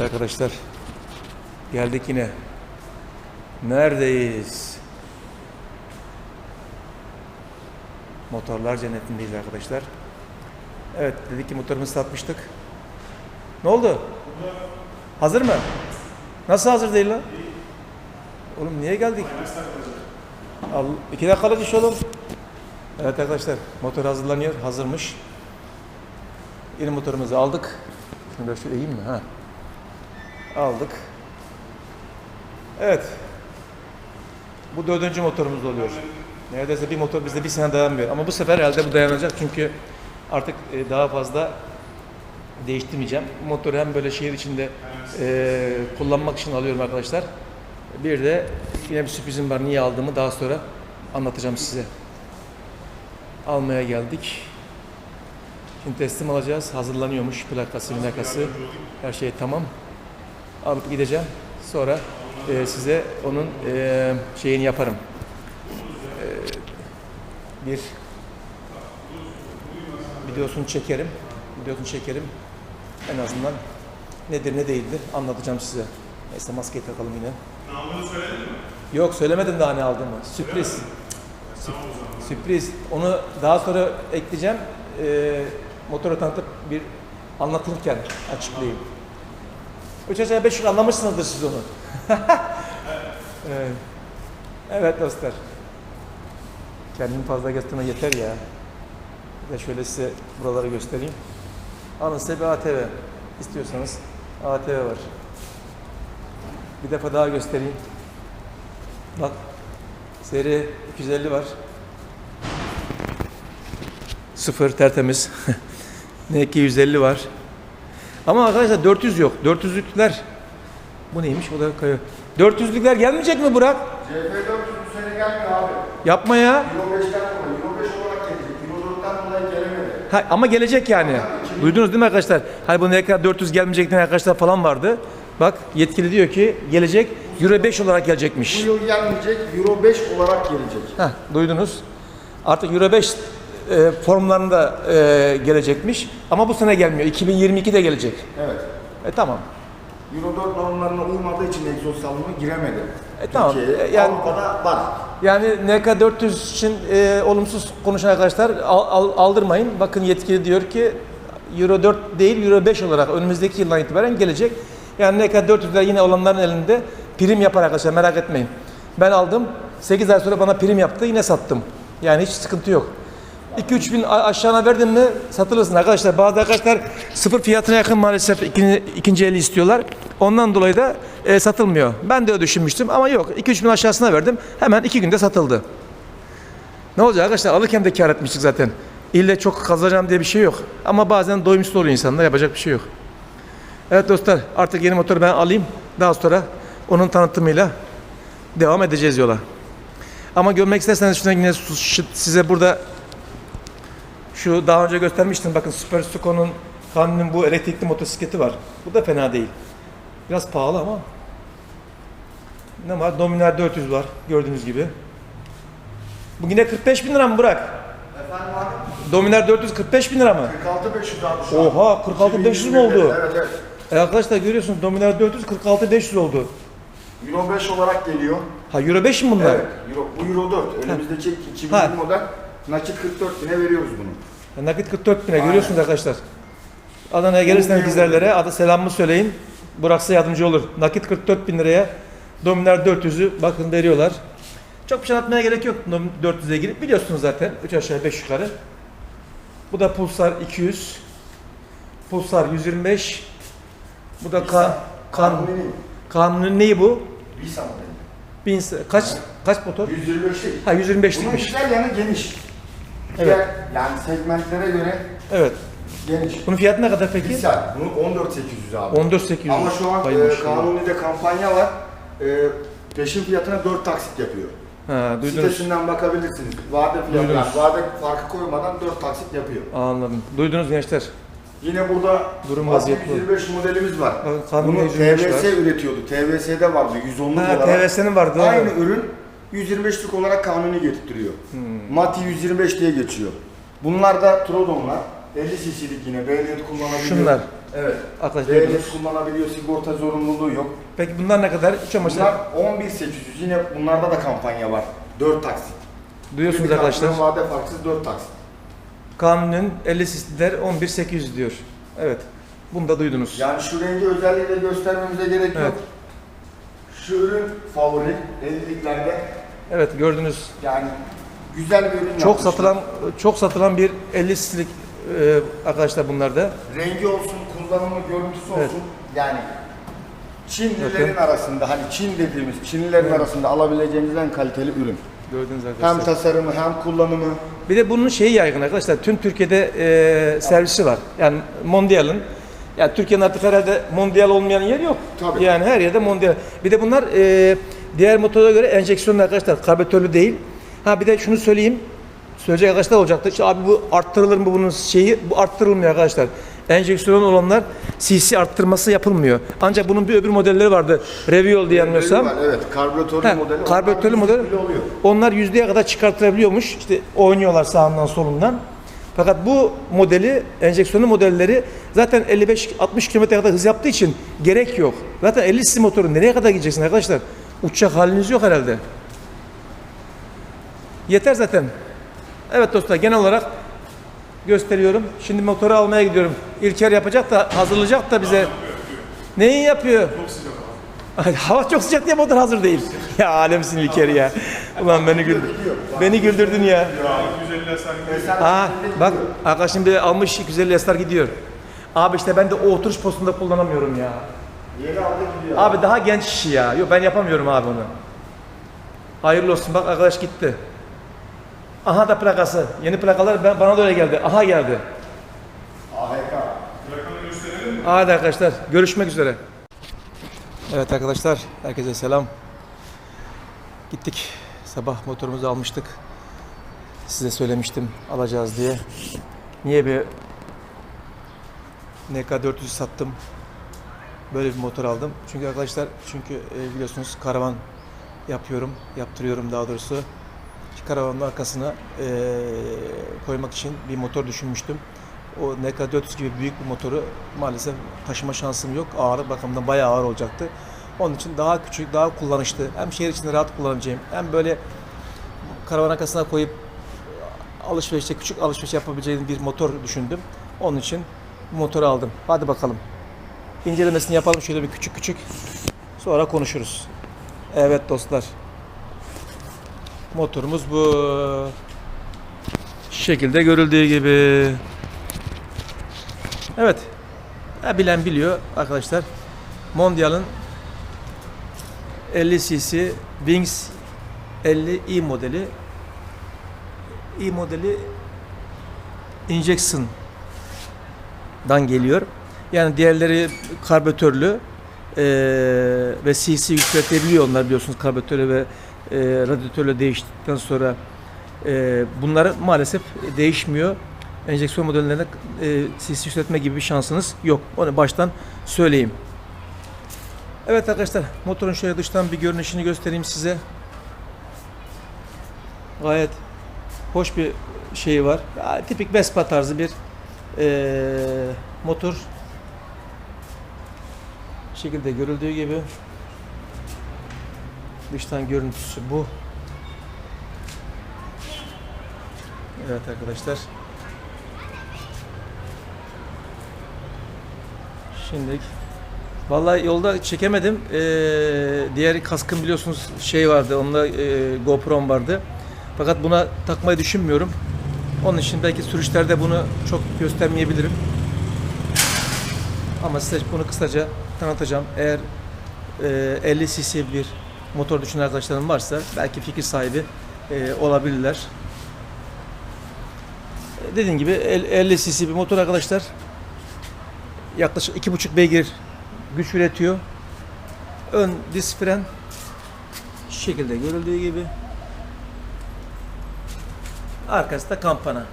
Evet arkadaşlar. Geldik yine. Neredeyiz? Motorlar cennetindeyiz arkadaşlar. Evet dedik ki motorumuzu satmıştık. Ne oldu? Hazır mı? Nasıl hazır değil lan? Oğlum niye geldik? Al, iki dakikalık iş oğlum. Evet arkadaşlar motor hazırlanıyor. Hazırmış. Yeni motorumuzu aldık. Da şöyle eğeyim mi? Ha. Aldık. Evet. Bu dördüncü motorumuz oluyor. Neredeyse bir motor bizde bir sene dayanmıyor. Ama bu sefer herhalde bu dayanacak çünkü artık e, daha fazla değiştirmeyeceğim. Bu Motoru hem böyle şehir içinde e, kullanmak için alıyorum arkadaşlar. Bir de yine bir sürprizim var. Niye aldığımı daha sonra anlatacağım size. Almaya geldik. Şimdi teslim alacağız. Hazırlanıyormuş plakası, plakası. Her şey tamam. Alıp gideceğim. Sonra e, size onun e, şeyini yaparım. E, bir videosunu çekerim. Videosunu çekerim. En azından nedir ne değildir anlatacağım size. Neyse maskeyi takalım yine. Namını söyledin mi? Yok söylemedim daha ne aldığımı. Sürpriz. Sürp- Sürpriz. Onu daha sonra ekleyeceğim. Ee, motoru tanıtıp bir anlatırken açıklayayım. 3 aşağı 5 yukarı anlamışsınızdır siz onu. evet. evet dostlar. Kendimi fazla gösterme yeter ya. De şöyle size buraları göstereyim. Alın size bir ATV. İstiyorsanız ATV var. Bir defa daha göstereyim. Bak seri 250 var. Sıfır tertemiz. Ne 150 var. Ama arkadaşlar 400 yok. 400'lükler. Bu neymiş? O da kayıyor. 400'lükler gelmeyecek mi Burak? CF400 bu sene gelmiyor abi. Yapma ya. Euro 5'ten dolayı, Euro 5 olarak gelecek. Euro 4'ten dolayı gelemedi. Ha, ama gelecek yani. Duydunuz değil mi arkadaşlar? Hani bu ne kadar 400 gelmeyecek diyen arkadaşlar falan vardı. Bak yetkili diyor ki gelecek. Euro 5 olarak Bu gelecekmiş. yıl gelmeyecek, Euro 5 olarak gelecek. Heh, duydunuz. Artık Euro 5 e, formlarında e, gelecekmiş. Ama bu sene gelmiyor. 2022'de gelecek. Evet. E tamam. Euro 4 normlarına uymadığı için egzoz salımı giremedi. E, tamam. Türkiye'ye. E, yani- Avrupa'da var. Yani NK400 için e, olumsuz konuşan arkadaşlar al- al- aldırmayın. Bakın yetkili diyor ki Euro 4 değil Euro 5 olarak önümüzdeki yıldan itibaren gelecek. Yani NK400'ler yine olanların elinde prim yapar arkadaşlar merak etmeyin. Ben aldım 8 ay sonra bana prim yaptı yine sattım. Yani hiç sıkıntı yok. 2-3 bin aşağına verdin mi satılırsın arkadaşlar. Bazı arkadaşlar sıfır fiyatına yakın maalesef ikinci, ikinci eli istiyorlar. Ondan dolayı da e, satılmıyor. Ben de öyle düşünmüştüm ama yok. 2-3 bin aşağısına verdim. Hemen 2 günde satıldı. Ne olacak arkadaşlar alırken de kar etmiştik zaten. İlle çok kazanacağım diye bir şey yok. Ama bazen doymuşsuz oluyor insanlar yapacak bir şey yok. Evet dostlar artık yeni motoru ben alayım. Daha sonra onun tanıtımıyla devam edeceğiz yola. Ama görmek isterseniz şuna yine size burada şu daha önce göstermiştim bakın Super Suko'nun Kanun'un bu elektrikli motosikleti var. Bu da fena değil. Biraz pahalı ama. Ne var? Dominar 400 var gördüğünüz gibi. Bu yine 45 bin lira mı Burak? Efendim abi? Dominar 445 bin lira mı? 46 500 abi şu an. Oha 46 500 mü 2021'de. oldu? Evet evet. E arkadaşlar görüyorsunuz Dominar 400 46 500 oldu. Euro 5 olarak geliyor. Ha Euro 5 mi bunlar? Evet. Euro, bu Euro 4. Önümüzdeki 2020 Ha. model nakit 44 bine veriyoruz bunu. Ya Nakit 44 bine görüyorsunuz arkadaşlar. Adana'ya gelirseniz bizlerlere adı selamımı söyleyin. Burak size yardımcı olur. Nakit 44 bin liraya Dominar 400'ü bakın veriyorlar. Çok bir şey anlatmaya gerek yok Dom- 400'e girip biliyorsunuz zaten 3 aşağı 5 yukarı. Bu da Pulsar 200. Pulsar 125. Bu da kan kan kanunun neyi bu? Bin, kaç kaç motor? 125 değil. Ha Bunun 125'likmiş. güzel yanı geniş. Evet. Diğer yani segmentlere göre Evet. geniş. Bunun fiyatı ne kadar peki? Güzel. Bunu 14800 abi. 14800. Ama şu an e. Kanuni'de kampanya var. E, peşin fiyatına 4 taksit yapıyor. Ha, duydunuz. Sitesinden bakabilirsiniz. Vade fiyatı yani vade farkı koymadan 4 taksit yapıyor. Anladım. Duydunuz gençler. Yine burada Durum Durum vaziyet bu. 125 modelimiz var. Kanuni Bunu 125 TVS var. üretiyordu. TVS'de vardı 110'luk Ha, olarak. TVS'nin vardı. Aynı ürün 125'lik olarak kanuni getirtiriyor. Hmm. Mati 125 diye geçiyor. Bunlar da Trodon'lar. 50 cc'lik yine ehliyet kullanabiliyor. Şunlar. Evet. Arkadaşlar Ehliyet gördünüz. kullanabiliyor, sigorta zorunluluğu yok. Peki bunlar ne kadar? Üç amaçlar. Bunlar 11800. Yine bunlarda da kampanya var. 4 taksit. Duyuyorsunuz arkadaşlar. Vade farksız 4 taksit. Kanunun 50 cc'ler 11800 diyor. Evet. Bunu da duydunuz. Yani şu rengi özelliğiyle göstermemize gerek Evet. yok. Şu ürün favori 50'liklerde. Evet gördünüz. Yani güzel bir ürün Çok yapmışlar. satılan çok satılan bir 50 cc'lik e, arkadaşlar bunlar da. rengi olsun, kullanımı, görüntüsü olsun. Evet. Yani Çinlilerin Bakın. arasında hani Çin dediğimiz Çinlilerin Evet. arasında alabileceğiniz en kaliteli ürün. Gördünüz Hem arkadaşlar. tasarımı hem kullanımı. Bir de bunun şeyi yaygın arkadaşlar. Tüm Türkiye'de e, servisi var. Yani Mondial'ın. Yani Türkiye'nin artık herhalde Mondial olmayan yer yok. Tabii. Yani her yerde Mondial. Bir de bunlar e, diğer motora göre enjeksiyonlu arkadaşlar. Karbüratörlü değil. Ha bir de şunu söyleyeyim. Söyleyecek arkadaşlar olacaktı. İşte abi bu arttırılır mı bunun şeyi? Bu arttırılmıyor arkadaşlar. Enjeksiyon olanlar CC arttırması yapılmıyor. Ancak bunun bir öbür modelleri vardı. Reviol diye yanılmıyorsam. Var, Evet, karbüratörlü modeli. karbüratörlü model. Onlar yüzdeye kadar çıkartılabiliyormuş. İşte oynuyorlar sağından solundan. Fakat bu modeli, enjeksiyonlu modelleri zaten 55-60 km kadar hız yaptığı için gerek yok. Zaten 50 cc motoru nereye kadar gideceksin arkadaşlar? Uçacak haliniz yok herhalde. Yeter zaten. Evet dostlar genel olarak gösteriyorum. Şimdi motoru almaya gidiyorum. İlker yapacak da hazırlayacak da bize. Neyi yapıyor? Ay, Hava çok sıcak diye motor hazır değil. ya alemsin İlker ya. Ulan beni güldür. Beni güldürdün ya. Aa bak arkadaş şimdi almış 250 yaslar gidiyor. Abi işte ben de o oturuş postunda kullanamıyorum ya. Yeni aldı gidiyor. Abi daha genç kişi ya. Yok ben yapamıyorum abi onu. Hayırlı olsun bak arkadaş gitti. Aha da plakası. Yeni plakalar ben, bana da öyle geldi. Aha geldi. AHK. Hadi arkadaşlar görüşmek üzere. Evet arkadaşlar herkese selam. Gittik sabah motorumuzu almıştık. Size söylemiştim alacağız diye. Niye bir NK400 sattım. Böyle bir motor aldım. Çünkü arkadaşlar çünkü e, biliyorsunuz karavan yapıyorum, yaptırıyorum daha doğrusu. Karavanın arkasına e, koymak için bir motor düşünmüştüm. O NK400 gibi büyük bir motoru maalesef taşıma şansım yok. Ağır bakımdan bayağı ağır olacaktı. Onun için daha küçük, daha kullanışlı. Hem şehir içinde rahat kullanabileceğim hem böyle karavan arkasına koyup alışverişte küçük alışveriş yapabileceğim bir motor düşündüm. Onun için motoru aldım. Hadi bakalım. İncelemesini yapalım şöyle bir küçük küçük. Sonra konuşuruz. Evet dostlar. Motorumuz bu. Şu şekilde görüldüğü gibi. Evet. Ha, bilen biliyor arkadaşlar. Mondial'ın 50 cc Wings 50 i modeli. i modeli injection'dan geliyor. Yani diğerleri karbüratörlü eee ve cc yükseltebiliyor onlar biliyorsunuz karbüratörü ve eee radyatörle değiştikten sonra eee bunlar maalesef değişmiyor. Enjeksiyon modellerinde eee cc yükseltme gibi bir şansınız yok. Onu baştan söyleyeyim. Evet arkadaşlar motorun şöyle dıştan bir görünüşünü göstereyim size. Gayet hoş bir şeyi var. Tipik Vespa tarzı bir eee, motor. Şekilde görüldüğü gibi dıştan görüntüsü bu. Evet arkadaşlar. Şimdilik Vallahi yolda çekemedim. Ee, diğer kaskım biliyorsunuz şey vardı. Onunla e, GoPro'm vardı. Fakat buna takmayı düşünmüyorum. Onun için belki sürüşlerde bunu çok göstermeyebilirim. Ama size bunu kısaca tanıtacağım. Eğer e, 50 cc bir motor düşünen arkadaşlarım varsa belki fikir sahibi e, olabilirler. E, Dediğim gibi el- 50 cc bir motor arkadaşlar. Yaklaşık 2,5 beygir güç üretiyor. Ön disk fren şekilde görüldüğü gibi. Arkası da kampana.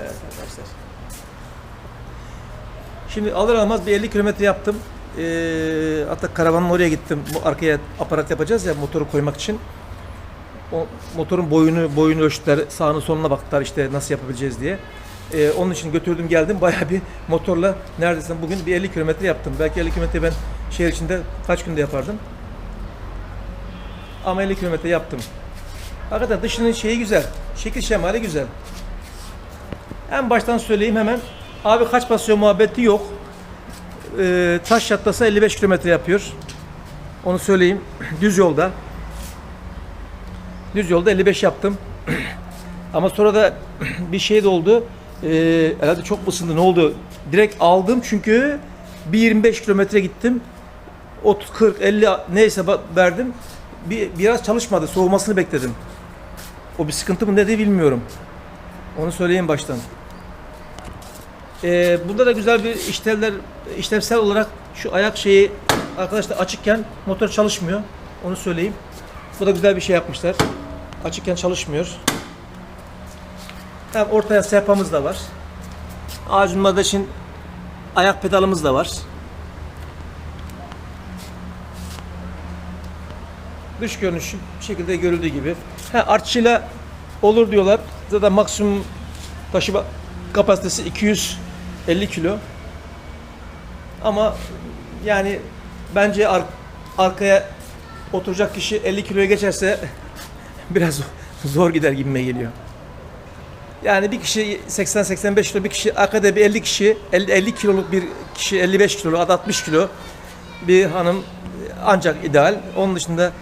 Evet arkadaşlar. Şimdi alır almaz bir 50 kilometre yaptım. Ee, hatta karavanın oraya gittim. Bu arkaya aparat yapacağız ya motoru koymak için. o motorun boyunu boyunu ölçtüler, sağını soluna baktılar işte nasıl yapabileceğiz diye. Ee, onun için götürdüm geldim bayağı bir motorla neredeyse bugün bir 50 kilometre yaptım. Belki 50 kilometre ben şehir içinde kaç günde yapardım. Ama 50 kilometre yaptım. Hakikaten dışının şeyi güzel. Şekil şemali güzel. En baştan söyleyeyim hemen. Abi kaç basıyor muhabbeti yok. Ee, taş yatlasa 55 kilometre yapıyor. Onu söyleyeyim. Düz yolda. Düz yolda 55 yaptım. Ama sonra da bir şey de oldu. Ee, herhalde çok ısındı. Ne oldu? Direkt aldım çünkü bir 25 kilometre gittim. 30, 40, 50 neyse verdim. Bir, biraz çalışmadı. Soğumasını bekledim. O bir sıkıntı mı ne de bilmiyorum. Onu söyleyeyim baştan. Ee, bunda da güzel bir işlevler, işlevsel olarak şu ayak şeyi arkadaşlar açıkken motor çalışmıyor. Onu söyleyeyim. Bu da güzel bir şey yapmışlar. Açıkken çalışmıyor. Hem ortaya sehpamız da var. Ağacın için ayak pedalımız da var. Dış görünüş bu şekilde görüldüğü gibi. Ha, artçıyla olur diyorlar. Zaten maksimum taşıma kapasitesi 250 kilo. Ama yani bence ar- arkaya oturacak kişi 50 kiloya geçerse biraz zor gider gibime geliyor. Yani bir kişi 80-85 kilo bir kişi arkada bir 50 kişi 50, 50 kiloluk bir kişi 55 kiloluk 60 kilo bir hanım ancak ideal. Onun dışında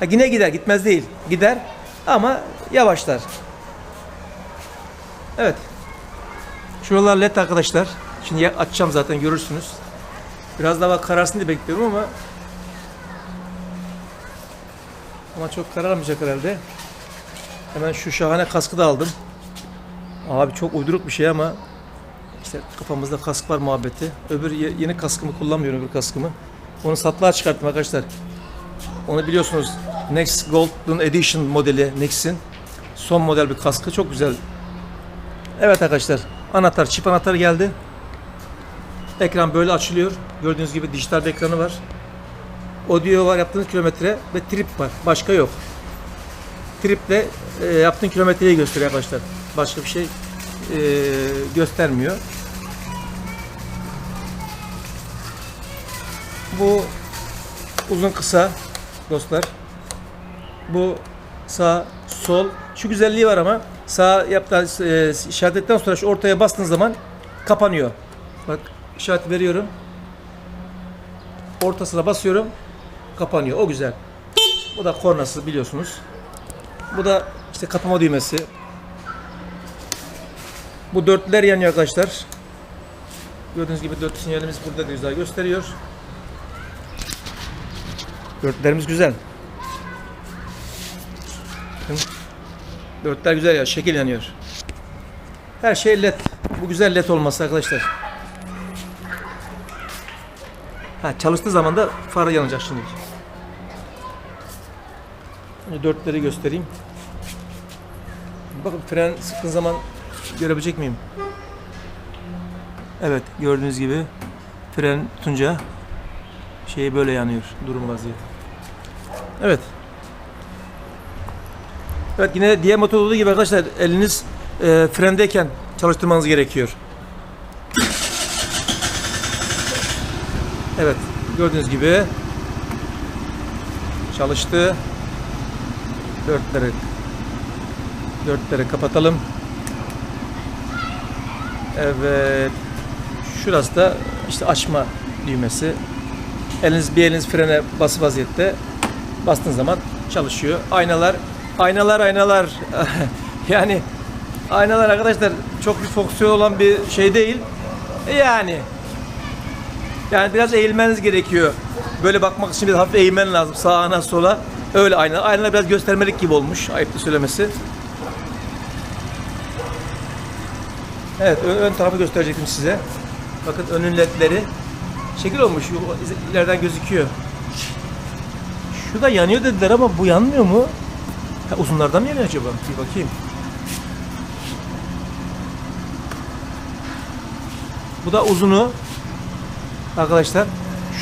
ha yine gider gitmez değil gider ama yavaşlar. Evet. Şuralar led arkadaşlar. Şimdi açacağım zaten görürsünüz. Biraz daha kararsın diye bekliyorum ama ama çok kararmayacak herhalde. Hemen şu şahane kaskı da aldım. Abi çok uyduruk bir şey ama işte kafamızda kask var muhabbeti. Öbür ye- yeni kaskımı kullanmıyorum öbür kaskımı. Onu satlığa çıkarttım arkadaşlar. Onu biliyorsunuz Next Golden Edition modeli Next'in son model bir kaskı çok güzel. Evet arkadaşlar anahtar çip anahtarı geldi. Ekran böyle açılıyor. Gördüğünüz gibi dijital bir ekranı var. Audio var yaptığınız kilometre ve trip var. Başka yok. Triple e, yaptığın kilometreyi gösteriyor arkadaşlar. Başka bir şey e, göstermiyor. Bu uzun kısa dostlar. Bu sağ sol. Şu güzelliği var ama sağ yaptığınız e, işaretten sonra şu ortaya bastığınız zaman kapanıyor. Bak işaret veriyorum. Ortasına basıyorum. Kapanıyor. O güzel. Bu da kornası biliyorsunuz. Bu da işte kapama düğmesi. Bu dörtler yanıyor arkadaşlar. Gördüğünüz gibi dört sinyalimiz burada da güzel gösteriyor. Dörtlerimiz güzel. Bakın. Dörtler güzel ya, şekil yanıyor. Her şey led. Bu güzel led olması arkadaşlar. Ha, çalıştığı zaman da farı yanacak şimdi. Şimdi dörtleri göstereyim. Bakın fren sıktığın zaman görebilecek miyim? Evet gördüğünüz gibi fren tutunca şey böyle yanıyor durum vaziyeti. Evet. Evet yine diğer motor olduğu gibi arkadaşlar eliniz e, frendeyken çalıştırmanız gerekiyor. Evet gördüğünüz gibi çalıştı. Dörtleri dörtleri kapatalım. Evet. Şurası da işte açma düğmesi. Eliniz bir eliniz frene bası vaziyette bastığın zaman çalışıyor. Aynalar, aynalar, aynalar. yani aynalar arkadaşlar çok bir fonksiyon olan bir şey değil. Yani yani biraz eğilmeniz gerekiyor. Böyle bakmak için bir hafif eğilmen lazım sağına sola. Öyle aynalar. Aynalar biraz göstermelik gibi olmuş. Ayıptı söylemesi. Evet ön, ön tarafı gösterecektim size. Bakın önün ledleri. Şekil olmuş. İleriden gözüküyor. Şu da yanıyor dediler ama bu yanmıyor mu? Ha, uzunlardan mı yanıyor acaba? Bir bakayım. Bu da uzunu. Arkadaşlar.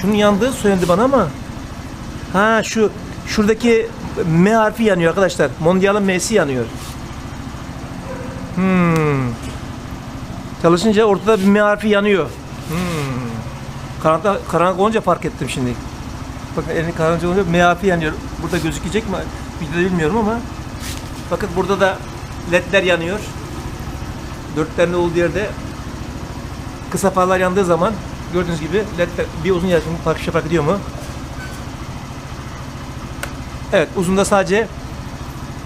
Şunun yandığı söyledi bana ama. Ha şu şuradaki M harfi yanıyor arkadaşlar. Mondial'ın M'si yanıyor. Hmm. Çalışınca ortada bir M harfi yanıyor. Hmm. Karanlıkta, karanlık olunca fark ettim şimdi. Bakın elini karanlık olunca M harfi yanıyor. Burada gözükecek mi? Videoda bilmiyorum ama bakın burada da ledler yanıyor. Dörtlerin olduğu yerde kısa farlar yandığı zaman gördüğünüz gibi ledler bir uzun yakın fark, şey fark ediyor mu? Evet uzunda sadece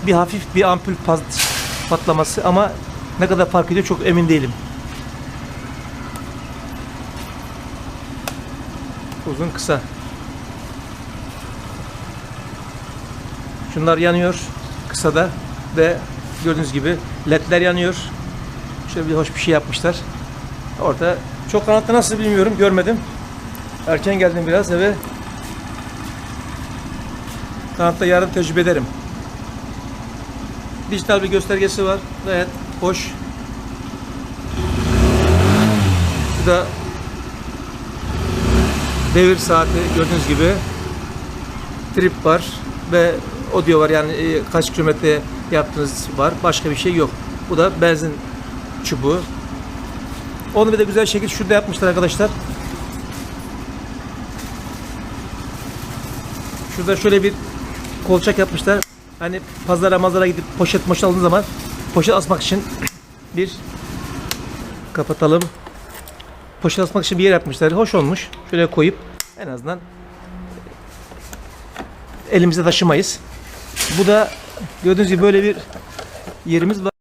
bir hafif bir ampul pat- patlaması ama ne kadar fark ediyor çok emin değilim. Uzun kısa. Şunlar yanıyor kısada ve gördüğünüz gibi ledler yanıyor. Şöyle bir hoş bir şey yapmışlar. Orada çok kanatlı nasıl bilmiyorum görmedim. Erken geldim biraz eve. Kanatta yarın tecrübe ederim. Dijital bir göstergesi var. Gayet hoş. Bu da devir saati gördüğünüz gibi trip var ve audio var yani e, kaç kilometre yaptığınız var. Başka bir şey yok. Bu da benzin çubuğu. Onu bir de güzel şekilde şurada yapmışlar arkadaşlar. Şurada şöyle bir kolçak yapmışlar. Hani pazara mazara gidip poşet moşet aldığın zaman poşet asmak için bir kapatalım. Poşet asmak için bir yer yapmışlar. Hoş olmuş. Şöyle koyup en azından elimizde taşımayız. Bu da gördüğünüz gibi böyle bir yerimiz var.